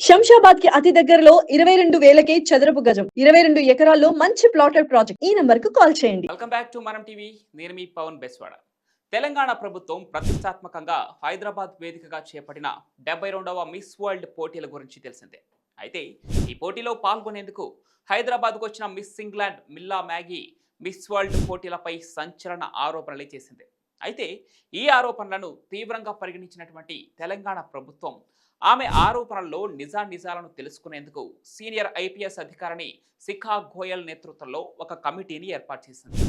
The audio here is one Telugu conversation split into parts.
శంషాబాద్కి అతి దగ్గరలో ఇరవై రెండు వేలకే చదరపు గజం ఇరవై రెండు ఎకరాల్లో మంచి ప్లాటెడ్ ప్రాజెక్ట్. ఈ నంబర్కు కాల్ చేయండి. Welcome back to Manam TV. నేను మీ పవన్ బెస్వాడ. తెలంగాణ ప్రభుత్వం ప్రతిష్టాత్మకంగా హైదరాబాద్ వేదికగా చేపట్టిన డెబ్బై రెండవ మిస్ వరల్డ్ పోటీల గురించి తెలిసిందే. అయితే ఈ పోటీలో పాల్గొనేందుకు హైదరాబాద్కు వచ్చిన Miss England Milla Magee Miss World పోటీలపై సంచలన ఆరోపణలు చేసింది. అయితే ఈ ఆరోపణలను తీవ్రంగా పరిగణించినటువంటి తెలంగాణ ప్రభుత్వం ఆమె ఆరోపణల్లో నిజానిజాలను తెలుసుకునేందుకు సీనియర్ ఐపీఎస్ అధికారిని శిఖా గోయల్ నేతృత్వంలో ఒక కమిటీని ఏర్పాటు చేసింది.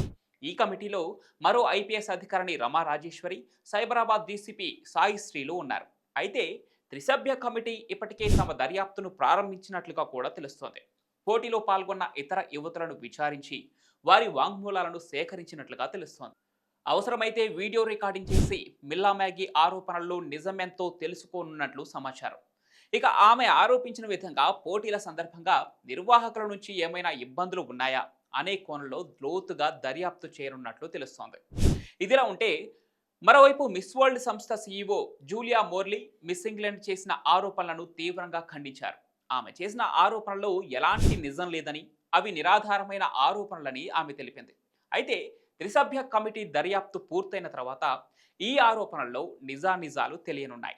ఈ కమిటీలో మరో ఐపీఎస్ అధికారిని రమా రాజేశ్వరి సైబరాబాద్ డీసీపీ సాయి శ్రీలు ఉన్నారు. అయితే త్రిసభ్య కమిటీ ఇప్పటికే తమ దర్యాప్తును ప్రారంభించినట్లుగా కూడా తెలుస్తోంది. పోటీలో పాల్గొన్న ఇతర యువతులను విచారించి వారి వాంగ్మూలాలను సేకరించినట్లుగా తెలుస్తోంది. అవసరమైతే వీడియో రికార్డింగ్ చేసి మిల్లా మ్యాగీ ఆరోపణల్లో నిజమెంతో తెలుసుకోనున్నట్లు సమాచారం. ఇక ఆమె ఆరోపించిన విధంగా పోటీల సందర్భంగా నిర్వాహకుల నుంచి ఏమైనా ఇబ్బందులు ఉన్నాయా అనే కోణంలో లోతుగా దర్యాప్తు చేయనున్నట్లు తెలుస్తోంది. ఇదిలా ఉంటే మరోవైపు మిస్ వరల్డ్ సంస్థ CEO Julia Morley Miss England చేసిన ఆరోపణలను తీవ్రంగా ఖండించారు. ఆమె చేసిన ఆరోపణలు ఎలాంటి నిజం లేదని అవి నిరాధారమైన ఆరోపణలని ఆమె తెలిపింది. అయితే త్రిసభ్య కమిటీ దర్యాప్తు పూర్తయిన తర్వాత ఈ ఆరోపణల్లో నిజానిజాలు తెలియనున్నాయి.